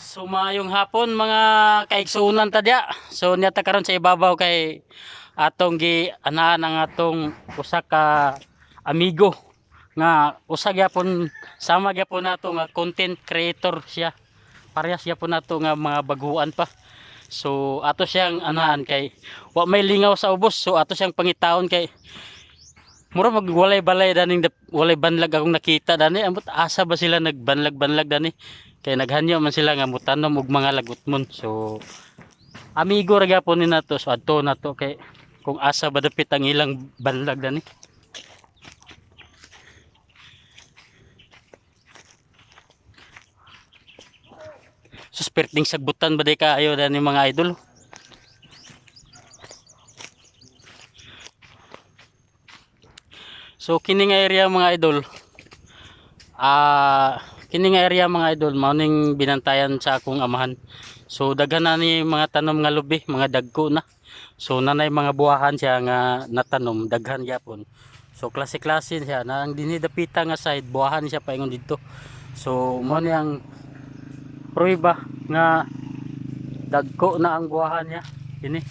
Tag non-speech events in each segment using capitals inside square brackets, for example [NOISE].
Sumayong hapon mga kaigsunan tadya. So niyata karon sa ibabaw kay atong gi anahan ang atong usa ka amigo nga usa gyapon sama gyapon nato nga content creator siya. Parehas gyapon nato nga mga baguhan pa. So ato siyang anahan kay wa may lingaw sa ubos. So ato siyang pangitaon kay Mura magwalay balay daning walay banlag akong nakita dani. Amot asa ba sila nagbanlag-banlag dani? Kay naghanyo man sila nga mutanom og mga lagutmon. So amigo ra gyapon ni nato so adto nato kay kung asa ba dapit ang ilang banlag dani. Suspirting sagbutan ba di ka ayo dani mga idol So kini nga area mga idol ah kini nga area mga idol mao ning binantayan sa akong amahan. So daghan na ni mga tanom nga lubi, mga dagko na. So nanay mga buwahan siya nga natanom daghan gyapon. So klase-klase siya na ang dinidapita nga side buwahan siya paingon didto. So mo ni ang prueba nga dagko na ang buwahan niya. Kini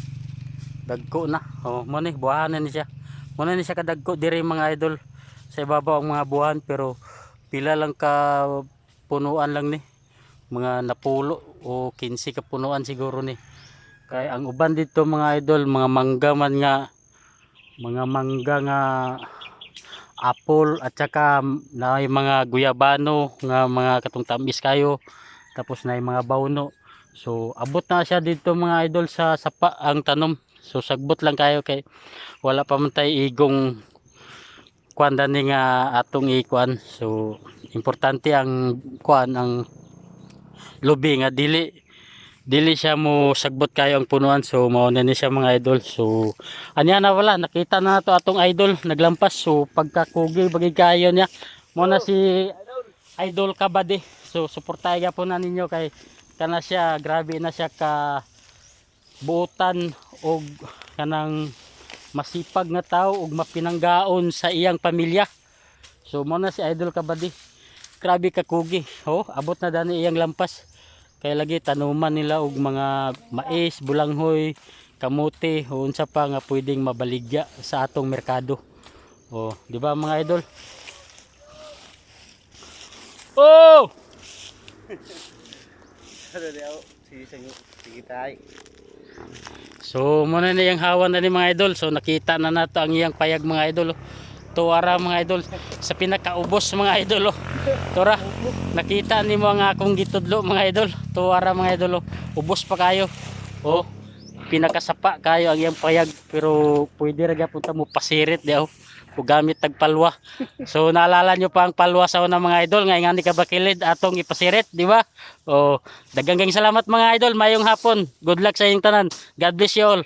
dagko na. Oh, mo ni buwahan na ni siya. Muna ni siya kadagko diri mga idol sa ibabaw ang mga buwan pero pila lang ka punuan lang ni. Mga napulo o 15 ka punuan siguro ni. Kay ang uban dito mga idol mga mangga man nga mga mangga nga apple at saka na mga guyabano nga mga katong tamis kayo tapos na mga bauno so abot na siya dito mga idol sa sapa ang tanom so sagbot lang kayo kay wala pa man tayo igong kuan dani nga atong ikuan. So importante ang kuan ang lubi nga dili dili siya mo sagbot kayo ang punuan. So mao na ni siya mga idol. So anya na wala. Nakita na nato atong idol. Naglampas. So pagkakugi bagay kayo niya. Mo na si idol kabade so suportahan po na ninyo kay kana siya grabe na siya ka buutan og kanang masipag nga tao ug mapinanggaon sa iyang pamilya. So mo na si Idol Kabadi. Grabe ka kugi. Oh, abot na dani iyang lampas. Kaya lagi tanuman nila og mga mais, bulanghoy, kamote, unsa pa nga pwedeng mabaligya sa atong merkado. Oh, di ba mga idol? Oh! [LAUGHS] Sige tayo. So muna na yung hawan na ni mga idol. So nakita na nato ang iyang payag mga idol. oh. Tuwara mga idol sa pinakaubos mga idol. Oh. Tora, nakita ni mo ang akong gitudlo mga idol. Tuwara mga idol. Oh. Ubos pa kayo. Oh, pinakasapa kayo ang iyang payag pero pwede ra punta mo pasirit oh. O gamit tagpalwa. So naalala nyo pa ang palwa sa una mga idol nga nga ni kabakilid atong ipasirit, di ba? O daghang salamat mga idol, mayong hapon. Good luck sa inyong tanan. God bless you all.